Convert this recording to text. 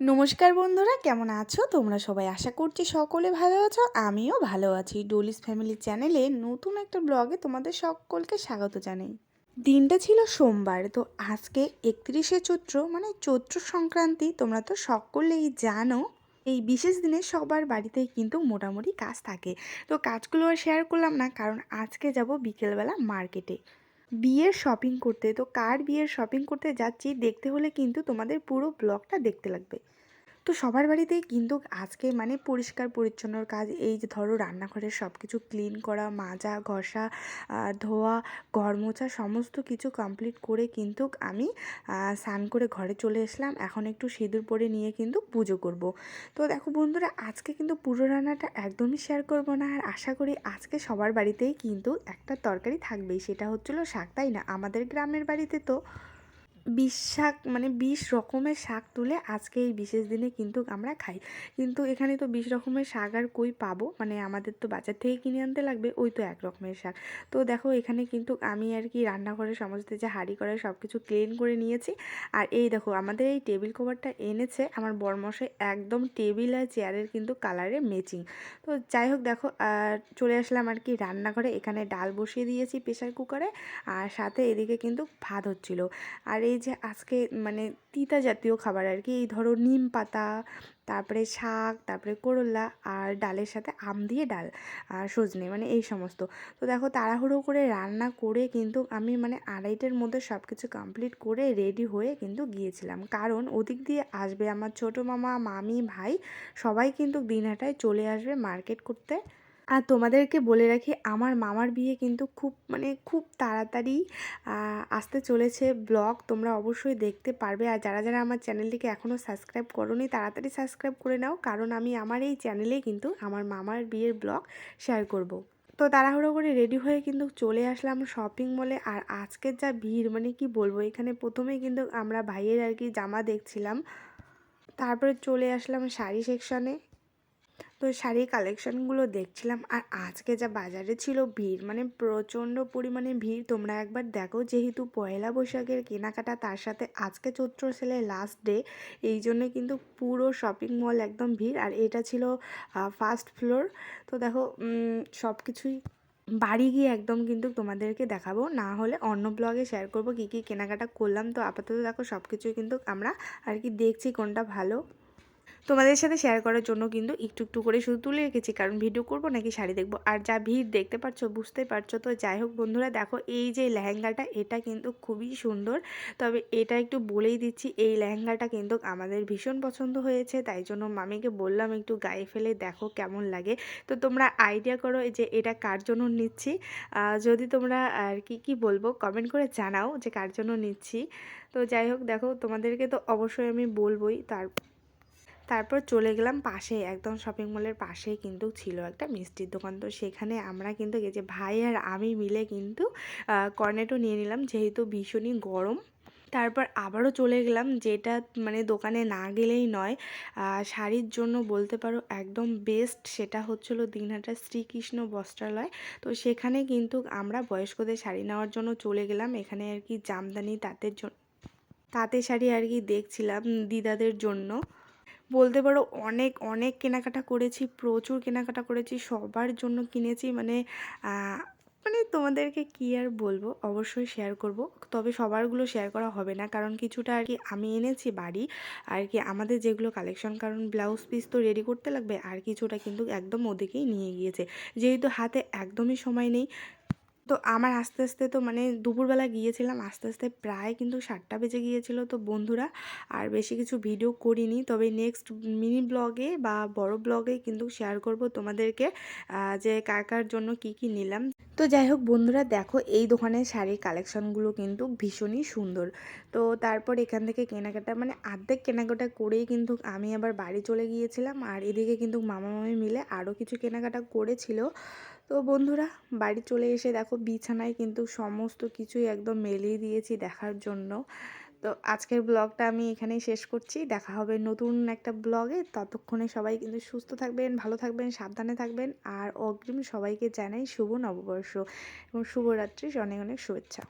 নমস্কার বন্ধুরা, কেমন আছো? তোমরা সবাই আশা করছি সকলে ভালো আছো, আমিও ভালো আছি। ডোলিস ফ্যামিলি চ্যানেলে নতুন একটা ব্লগে তোমাদের সকলকে স্বাগত জানাই। দিনটা ছিল সোমবার, তো আজকে একত্রিশে চৈত্র মানে চৈত্র সংক্রান্তি, তোমরা তো সকলেই জানো, এই বিশেষ দিনে সবার বাড়িতেই কিন্তু মোটামুটি কাজ থাকে। তো কাজগুলো আর শেয়ার করলাম না, কারণ আজকে যাব বিকেলবেলা মার্কেটে বিয়ের শপিং করতে। তো কার বিয়ের শপিং করতে যাচ্ছি? দেখতে হলে কিন্তু তোমাদের পুরো ব্লগটা দেখতে লাগবে। তো সবার বাড়িতেই কিন্তু আজকে মানে পরিষ্কার, পরিচ্ছন্নর কাজ, এই যে ধরো রান্নাঘরের সব কিছু ক্লিন করা, মাজা, ঘষা ধোয়া ঘর মোছা সমস্ত কিছু কমপ্লিট করে কিন্তু আমি স্নান করে ঘরে চলে এসলাম। এখন একটু সিঁদুর পরে নিয়ে কিন্তু পুজো করব। তো দেখো বন্ধুরা, আজকে কিন্তু পুরো রান্নাটা একদমই শেয়ার করব না। আর আশা করি আজকে সবার বাড়িতেই কিন্তু একটা তরকারি থাকবেই। সেটা হচ্ছিল শাক, তাই না? আমাদের গ্রামের বাড়িতে তো বিশ শাক মানে বিশ রকমের শাক তুলে আজকে এই বিশেষ দিনে কিন্তু আমরা খাই। কিন্তু এখানে তো বিশ রকমের শাক আর কই পাবো? মানে আমাদের তো বাজার থেকে কিনে আনতে লাগবে, ওই তো এক রকমের শাক। তো দেখো, এখানে কিন্তু আমি আর কি রান্নাঘরে সমস্ত যে হাঁড়ি করে সব কিছু ক্লিন করে নিয়েছি। আর এই দেখো, আমাদের এই টেবিল কভারটা এনেছে আমার বরমশাই, একদম টেবিল আর চেয়ারের কিন্তু কালারে ম্যাচিং তো যাই হোক দেখো চলে আসলাম আর কি রান্নাঘরে। এখানে ডাল বসিয়ে দিয়েছি প্রেশার কুকারে আর সাথে এদিকে কিন্তু ভাত হচ্ছিল। আর এই যে আজকে মানে তিতা জাতীয় খাবার আর কি এই ধরো নিম পাতা, তারপরে শাক, তারপরে করলা আর ডালের সাথে আম দিয়ে ডাল আর সজনে মানে এই সমস্ত। তো দেখো তাড়াহুড়ো করে রান্না করে কিন্তু আমি মানে আড়াইটের মধ্যে সব কিছু কমপ্লিট করে রেডি হয়ে কিন্তু গিয়েছিলাম। কারণ ওদিক দিয়ে আসবে আমার ছোটো মামা, মামি, ভাই, সবাই কিন্তু দিনহাটায় চলে আসবে মার্কেট করতে। আর তোমাদেরকে বলে রাখি, আমার মামার বিয়ে কিন্তু খুব মানে খুব তাড়াতাড়ি আসতে চলেছে ব্লগ। তোমরা অবশ্যই দেখতে পারবে। আর যারা যারা আমার চ্যানেলটিকে এখনও সাবস্ক্রাইব করোনি, তাড়াতাড়ি সাবস্ক্রাইব করে নাও, কারণ আমি আমার এই চ্যানেলেই কিন্তু আমার মামার বিয়ের ব্লগ শেয়ার করব। তো তাড়াহুড়ো করে রেডি হয়ে কিন্তু চলে আসলাম শপিং মলে। আর আজকের যা ভিড় মানে কি বলব, এখানে প্রথমেই কিন্তু আমরা ভাইয়ের আর কি জামা দেখছিলাম। তারপরে চলে আসলাম শাড়ি সেকশনে। তো শাড়ির কালেকশানগুলো দেখছিলাম আর আজকে যা বাজারে ছিল ভিড় মানে প্রচণ্ড পরিমাণে ভিড়। তোমরা একবার দেখো যেহেতু পয়লা বৈশাখের কেনাকাটা, তার সাথে আজকে চৈত্র সেলের লাস্ট ডে এই জন্য কিন্তু পুরো শপিং মল একদম ভিড়। আর এটা ছিল ফার্স্ট ফ্লোর তো দেখো সব কিছুই বাড়ি গিয়ে একদম কিন্তু তোমাদেরকে দেখাবো। না হলে অন্য ব্লগে শেয়ার করব কী কী কেনাকাটা করলাম। তো আপাতত দেখো সব কিছুই কিন্তু আমরা আর কি দেখছি কোনটা ভালো। তোমাদের সাথে শেয়ার করার জন্য কিন্তু একটু একটু করে শুধু তুলে রেখেছি। কারণ ভিডিও করব নাকি শাড়ি দেখব? আর যা ভিড় দেখতে পাচ্ছ বুঝতে পারছ, তো যাই হোক বন্ধুরা, দেখো এই যে লেহেঙ্গাটা, এটা কিন্তু খুবই সুন্দর। তবে এটা একটু বলেই দিচ্ছি, এই লেহেঙ্গাটা কিন্তু আমাদের ভীষণ পছন্দ হয়েছে, তাই জন্য মামিকে বললাম একটু গায়ে ফেলে দেখো কেমন লাগে। তো তোমরা আইডিয়া করো যে এটা কার জন্য নিচ্ছি। যদি তোমরা আর কি কি বলব কমেন্ট করে জানাও যে কার জন্য নিচ্ছি। তো যাই হোক, দেখো তোমাদেরকে তো অবশ্যই আমি বলবোই, তার তারপর চলে গেলাম পাশে, একদম শপিং মলের পাশেই কিন্তু ছিল একটা মিষ্টির দোকান। তো সেখানে আমরা কিন্তু গেছি, ভাই আর আমি মিলে কিন্তু কর্নেটো নিয়ে নিলাম, যেহেতু ভীষণই গরম। তারপর আবারও চলে গেলাম, যেটা মানে দোকানে না গেলেই নয় শাড়ির জন্য বলতে পারো একদম বেস্ট সেটা হচ্ছিল দিনহাটা শ্রীকৃষ্ণ বস্ত্রালয়। তো সেখানে কিন্তু আমরা বয়স্কদের শাড়ি নেওয়ার জন্য চলে গেলাম, এখানে আর কি জামদানি, তাঁতের জন্য তাঁতের শাড়ি আর কি দেখছিলাম দিদাদের জন্য। বলতে পারো অনেক অনেক কেনাকাটা করেছি, প্রচুর কেনাকাটা করেছি, সবার জন্য কিনেছি মানে মানে তোমাদেরকে কী আর বলব, অবশ্যই শেয়ার করব। তবে সবারগুলো শেয়ার করা হবে না, কারণ কিছুটা আর কি আমি এনেছি বাড়ি, আর কি আমাদের যেগুলো কালেকশন কারণ ব্লাউজ পিস তো রেডি করতে লাগবে, আর কিছুটা কিন্তু একদম ওদিকেই নিয়ে গিয়েছে। যেহেতু হাতে একদমই সময় নেই তো আমার আস্তে আস্তে তো মানে দুপুরবেলা গিয়েছিলাম, আস্তে আস্তে প্রায় কিন্তু সাতটা বেজে গিয়েছিল তো বন্ধুরা। আর বেশি কিছু ভিডিও করিনি, তবে নেক্সট মিনি ব্লগে বা বড় ব্লগে কিন্তু শেয়ার করব তোমাদেরকে যে কার কার জন্য কি কি নিলাম। তো যাই হোক বন্ধুরা দেখো এই দোকানের শাড়ির কালেকশানগুলো কিন্তু ভীষণই সুন্দর। তো তারপর এখান থেকে কেনাকাটা মানে আর্ধেক কেনাকাটা করেই কিন্তু আমি আবার বাড়ি চলে গিয়েছিলাম আর এদিকে কিন্তু মামা মামি মিলে আরও কিছু কেনাকাটা করেছিল। তো বন্ধুরা বাড়ি চলে এসে দেখো বিছানায় কিন্তু সমস্ত কিছুই একদম মেলিয়ে দিয়েছি দেখার জন্য। তো আজকের ব্লগটা আমি এখানেই শেষ করছি। দেখা হবে নতুন একটা ব্লগে। ততক্ষণে সবাই কিন্তু সুস্থ থাকবেন, ভালো থাকবেন, সাবধানে থাকবেন। আর অগ্রিম সবাইকে জানাই শুভ নববর্ষ এবং শুভরাত্রি অনেক অনেক শুভেচ্ছা।